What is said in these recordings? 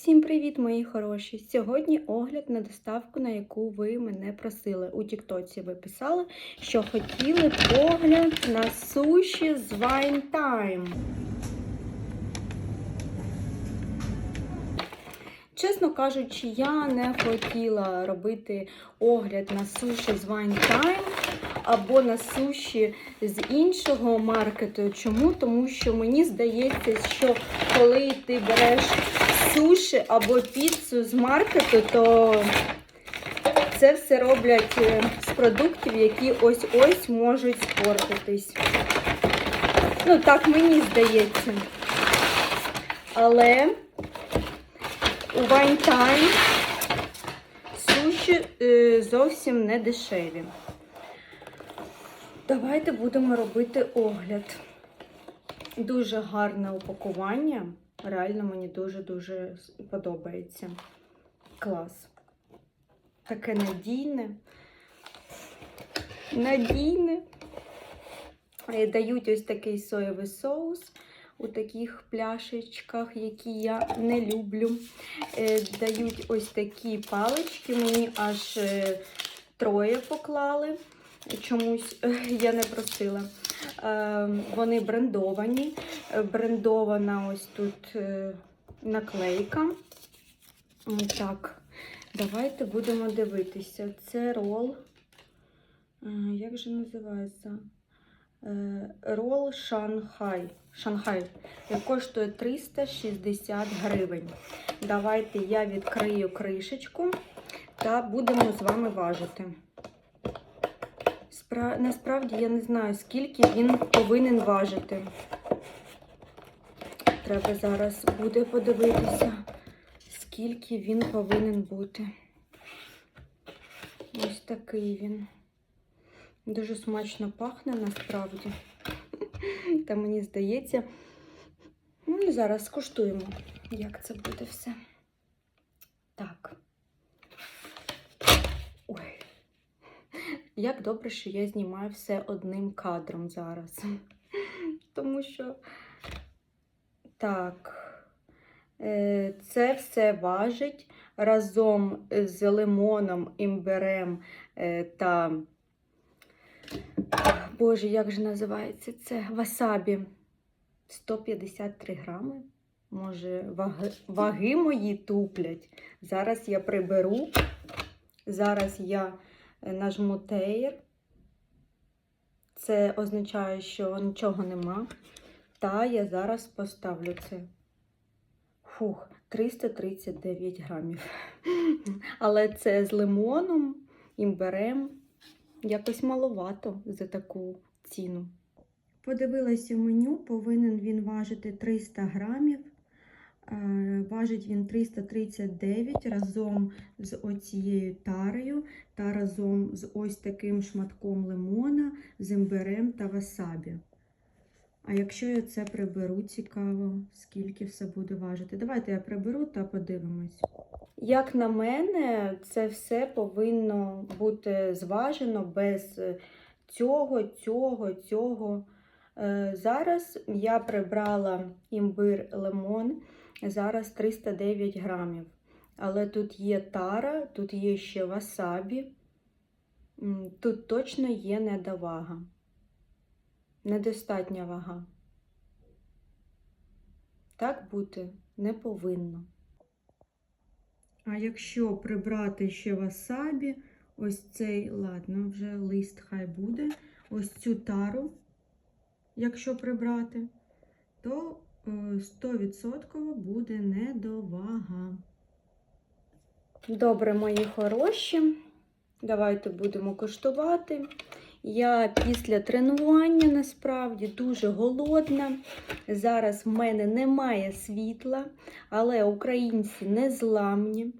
Всім привіт, мої хороші! Сьогодні огляд на доставку, на яку ви мене просили. У Тіктоці ви писали, що хотіли погляд на суші з Wine Time. Чесно кажучи, я не хотіла робити огляд на суші з Wine Time або на суші з іншого маркету. Чому? Тому що мені здається, що коли ти береш суші або піцу з маркету, то це все роблять е, з продуктів, які ось-ось можуть спортитись. Ну, так мені здається. Але у Wine Time суші е, зовсім не дешеві. Давайте будемо робити огляд. Дуже гарне упакування. Реально мені дуже-дуже подобається. Клас. Таке надійне. Надійне. Е, Дають ось такий соєвий соус у таких пляшечках, які я не люблю. Е, Дають ось такі палички. Мені аж е, троє поклали. Чомусь я не просила. Е, Вони брендовані. Е, Брендована ось тут е, наклейка. Так, давайте будемо дивитися. Це рол. Е, Як же називається? Рол Шанхай. Шанхай. Коштує 360 гривень. Давайте я відкрию кришечку та будемо з вами важити. Спра... Насправді я не знаю, скільки він повинен важити. Треба зараз буде подивитися, скільки він повинен бути. Ось такий він. Дуже смачно пахне насправді. Та мені здається. Ну зараз скуштуємо, як це буде все. Так. Ой. Як добре, що я знімаю все одним кадром зараз. Тому що так, е, це все важить разом з лимоном, імбирем е, та, Боже, як же називається це? Васабі. 153 грами. Може, ваги, ваги мої туплять. Зараз я приберу. Зараз я нажму тейр. Це означає, що нічого нема. Та я зараз поставлю це. Фух, 339 грамів. Але це з лимоном, імбирем. Якось маловато за таку ціну. Подивилася меню, повинен він важити 300 грамів. Е, Важить він 339 разом з оцією тарею та разом з ось таким шматком лимона, з імбирем та васабі. А якщо я це приберу, цікаво, скільки все буде важити. Давайте я приберу та подивимось. Як на мене, це все повинно бути зважено без цього, цього, цього. Е, Зараз я прибрала імбир лимон, зараз 309 грамів. Але тут є тара, тут є ще васабі. Тут точно є недовага. Недостатня вага. Так бути не повинно. А якщо прибрати ще васабі, ось цей, ладно, вже лист хай буде, ось цю тару, якщо прибрати, то 100% буде недовага. Добре, мої хороші. Давайте будемо коштувати. Я після тренування насправді дуже голодна. Зараз в мене немає світла, але українці не зламні,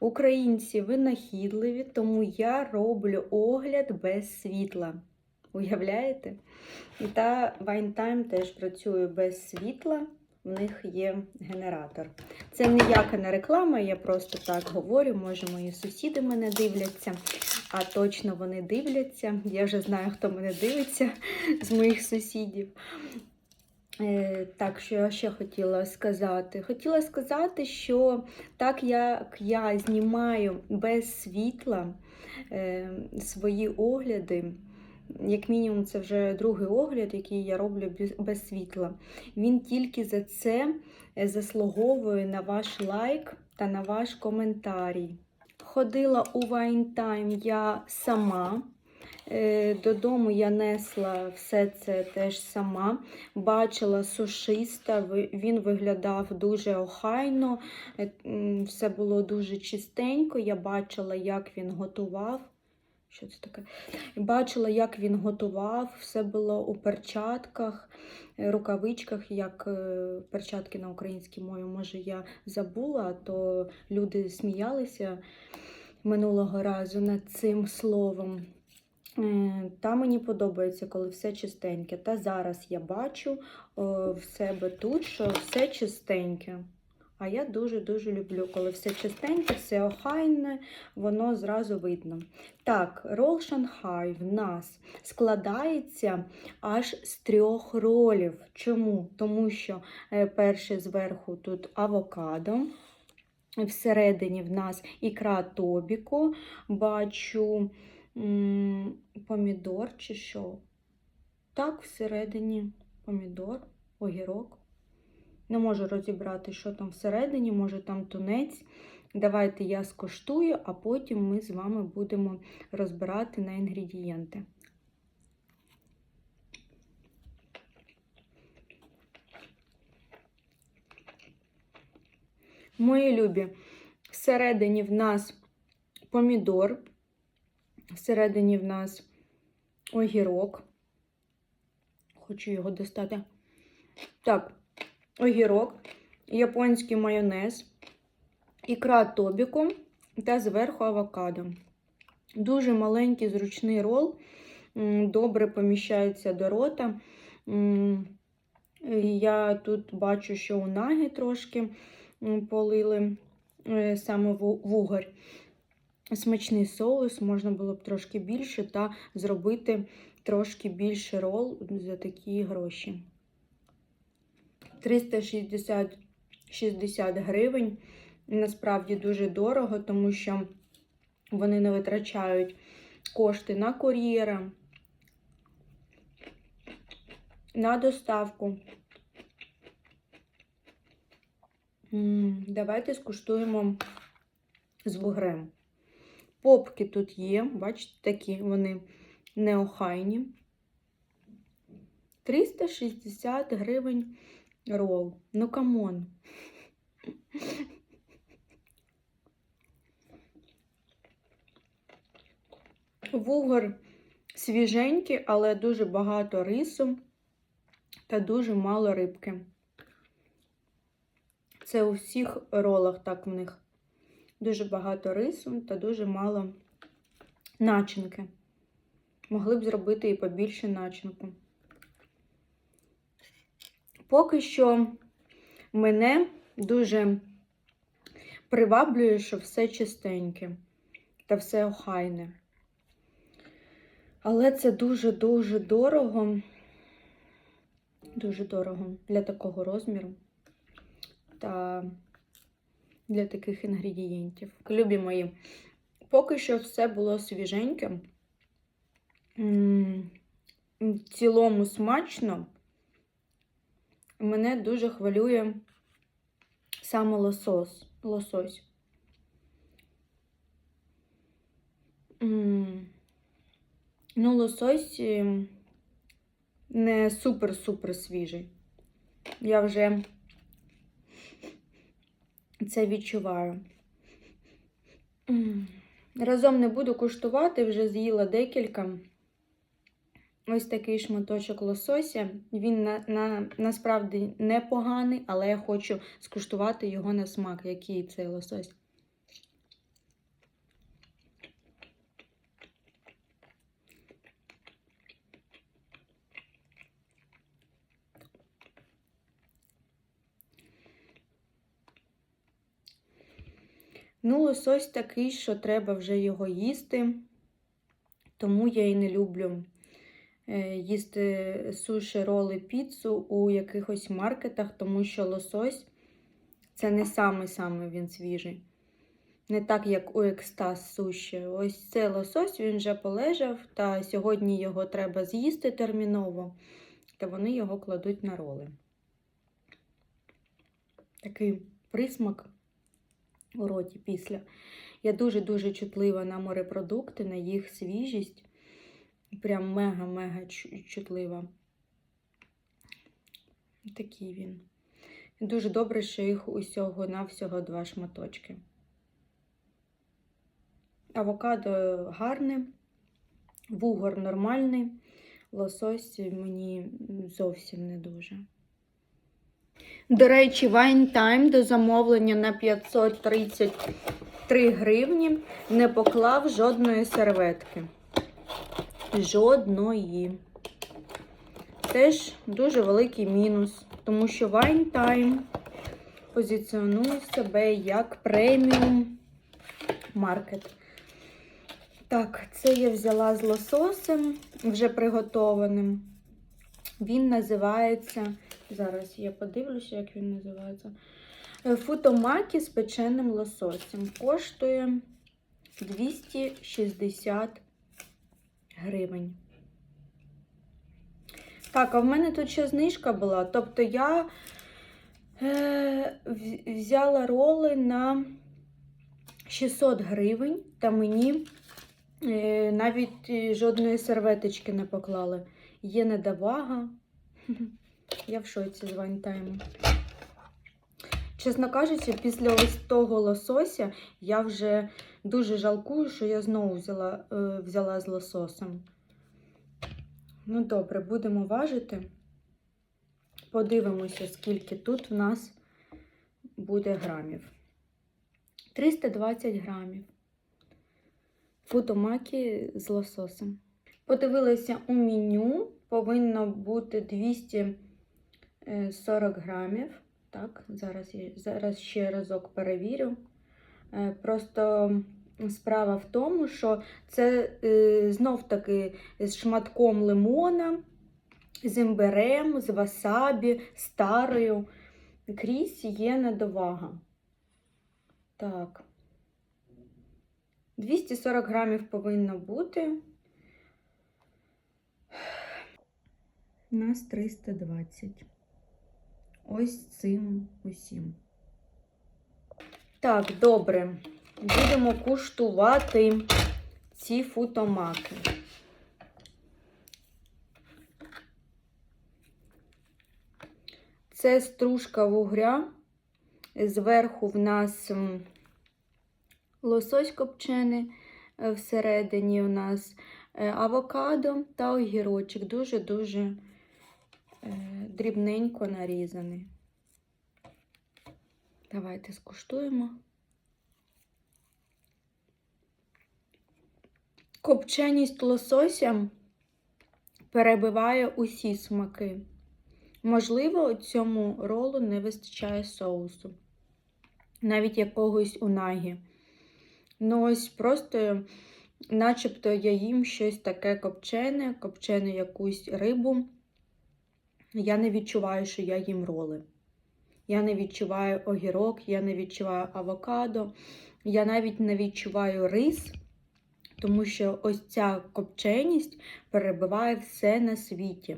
українці винахідливі, тому я роблю огляд без світла. Уявляєте? І та Вайнтайм теж працює без світла. В них є генератор. Це ніяка не реклама, я просто так говорю. Може, мої сусіди мене дивляться, а точно вони дивляться. Я вже знаю, хто мене дивиться з моїх сусідів. Е, Так, що я ще хотіла сказати? Хотіла сказати, що так як я знімаю без світла е, свої огляди, як мінімум, це вже другий огляд, який я роблю без, світла. Він тільки за це е, заслуговує на ваш лайк та на ваш коментарій. Ходила у Вайнтайм я сама. Е, Додому я несла все це теж сама. Бачила сушиста, він виглядав дуже охайно, е, все було дуже чистенько. Я бачила, як він готував. Що це таке? Бачила, як він готував, все було у перчатках, е, рукавичках, як е, перчатки на українській мові. Може, я забула, то люди сміялися минулого разу над цим словом. Е, Та мені подобається, коли все чистеньке. Та зараз я бачу в себе тут, що все чистеньке. А я дуже-дуже люблю, коли все чистеньке, все охайне, воно зразу видно. Так, рол Шанхай в нас складається аж з трьох ролів. Чому? Тому що е, перше зверху тут авокадо. Всередині в нас ікра тобіко, бачу помідор чи що. Так, всередині помідор, огірок. Не можу розібрати, що там всередині, може там тунець. Давайте я скоштую, а потім ми з вами будемо розбирати на інгредієнти. Мої любі, всередині в нас помідор, всередині в нас огірок. Хочу його достати. Так, огірок, японський майонез, ікра тобіко та зверху авокадо. Дуже маленький зручний рол, добре поміщається до рота. Я тут бачу, що у наги трошки полили е, саме вугор. Смачний соус, можна було б трошки більше та зробити трошки більше рол за такі гроші. 360 60 гривень. Насправді дуже дорого, тому що вони не витрачають кошти на кур'єра, на доставку. Давайте скуштуємо з вугрем. Попки тут є, бачите, такі вони неохайні. 360 гривень рол. Ну, камон. Вугор свіженький, але дуже багато рису та дуже мало рибки. Це у всіх ролах так в них. Дуже багато рису та дуже мало начинки. Могли б зробити і побільше начинку. Поки що мене дуже приваблює, що все чистеньке та все охайне. Але це дуже-дуже дорого. Дуже дорого для такого розміру та для таких інгредієнтів. Любі мої, поки що все було свіженьке. В цілому смачно. Мене дуже хвилює саме лосос. лосось. Ну, лосось е, не супер-супер свіжий. Я вже це відчуваю. Разом не буду куштувати, вже з'їла декілька. Ось такий шматочок лосося. Він на, на, насправді непоганий, але я хочу скуштувати його на смак, який цей лосось. Ну, лосось такий, що треба вже його їсти, тому я і не люблю їсти суші, роли, піцу у якихось маркетах, тому що лосось це не самий-самий він свіжий. Не так, як у екстаз суші. Ось це лосось, він вже полежав, та сьогодні його треба з'їсти терміново, та вони його кладуть на роли. Такий присмак у роті після. Я дуже-дуже чутлива на морепродукти, на їх свіжість. Прям мега-мега чу- чутлива. Такий він. Дуже добре, що їх усього навсього два шматочки. Авокадо гарне, вугор нормальний, лосось мені зовсім не дуже. До речі, Wine Time до замовлення на 533 гривні не поклав жодної серветки. Жодної. Теж дуже великий мінус, тому що Wine Time позиціонує себе як преміум маркет. Так, це я взяла з лососем, вже приготованим. Він називається. Зараз я подивлюся, як він називається. Е, Футомакі з печеним лососем. Коштує 260 гривень. Так, а в мене тут ще знижка була. Тобто я е, взяла роли на 600 гривень, та мені е, навіть е, жодної серветочки не поклали. Є недовага. Я в шоці з вантайму. Чесно кажучи, після ось того лосося я вже дуже жалкую, що я знову взяла, е, взяла з лососем. Ну, добре, будемо важити. Подивимося, скільки тут в нас буде грамів. 320 грамів. Футомакі з лососем. Подивилася у меню, повинно бути 240 грамів. Так, зараз я зараз ще разок перевірю. Е, Просто справа в тому, що це е, знов таки з шматком лимона, з імбирем, з васабі, старою. Крізь є недовага. Так. 240 грамів повинно бути. У нас 320. Ось цим усім. Так, добре. Будемо куштувати ці футомаки. Це стружка вугря. Зверху в нас лосось копчений, е, всередині у нас е, авокадо та огірочок. Дуже-дуже дрібненько нарізаний. Давайте скуштуємо. Копченість лосося перебиває усі смаки. Можливо, цьому ролу не вистачає соусу, навіть якогось унагі. Ну, ось просто, начебто, я їм щось таке копчене, копчену якусь рибу. Я не відчуваю, що я їм роли. Я не відчуваю огірок, я не відчуваю авокадо, я навіть не відчуваю рис, тому що ось ця копченість перебиває все на світі.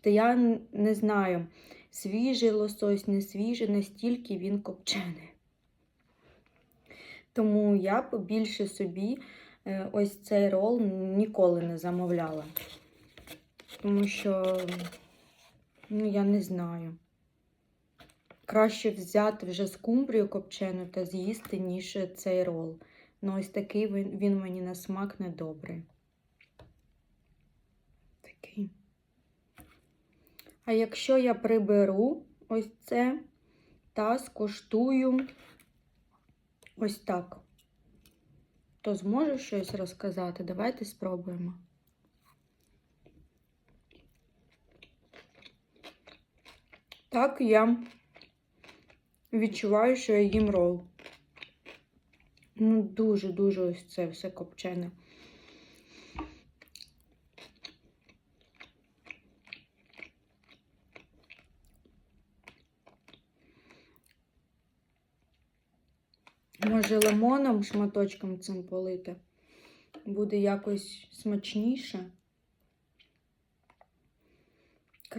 Та я не знаю, свіжий лосось, не свіжий, настільки він копчений. Тому я б більше собі е, ось цей рол ніколи не замовляла. Тому що, ну, я не знаю. Краще взяти вже скумбрію копчену та з'їсти, ніж цей рол. Ну, ось такий він, він мені на смак недобрий. Такий. А якщо я приберу ось це та скуштую ось так, то зможу щось розказати. Давайте спробуємо. Так я відчуваю, що я їм рол. Ну, дуже-дуже ось це все копчене. Може, лимоном шматочком цим полити. Буде якось смачніше.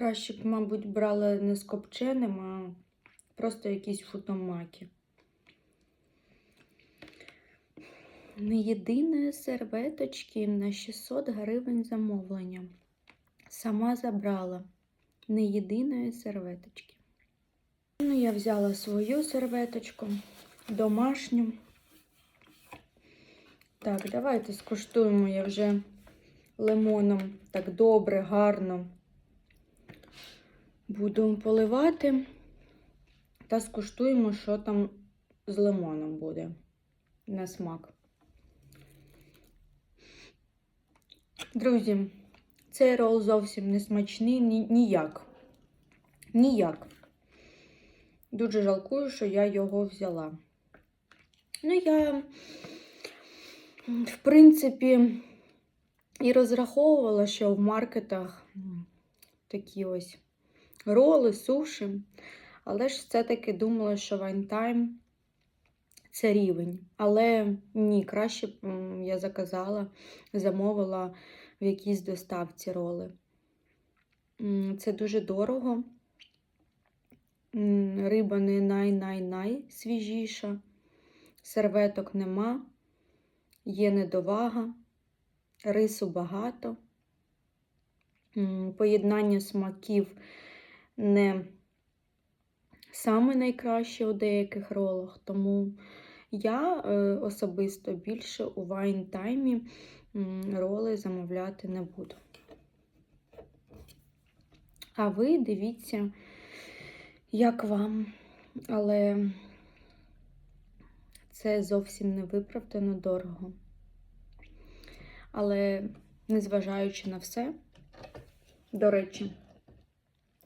Краще б, мабуть, брала не з копченим, а просто якісь футомаки. Не єдиної серветочки на 600 гривень замовлення. Сама забрала не єдиної серветочки. Ну, я взяла свою серветочку, домашню. Так, давайте скуштуємо я вже лимоном так добре, гарно. Буду поливати та скуштуємо, що там з лимоном буде на смак. Друзі, цей рол зовсім не смачний ні, ніяк. Ніяк. Дуже жалкую, що я його взяла. Ну, я, в принципі, і розраховувала, що в маркетах такі ось роли, суші. Але ж все-таки думала, що вайнтайм це рівень. Але ні, краще б я заказала, замовила в якійсь доставці роли. Це дуже дорого. Риба не най-най-най свіжіша, серветок нема, є недовага, рису багато. Поєднання смаків не саме найкраще у деяких ролах, тому я е, особисто більше у вайн-таймі роли замовляти не буду. А ви дивіться, як вам, але це зовсім не виправдано дорого. Але незважаючи на все, до речі,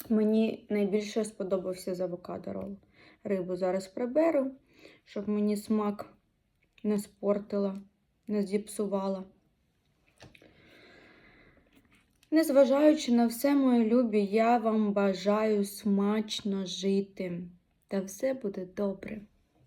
мені найбільше сподобався з авокадо рол. Рибу зараз приберу, щоб мені смак не спортила, не зіпсувала. Незважаючи на все, мої любі, я вам бажаю смачно жити. Та все буде добре.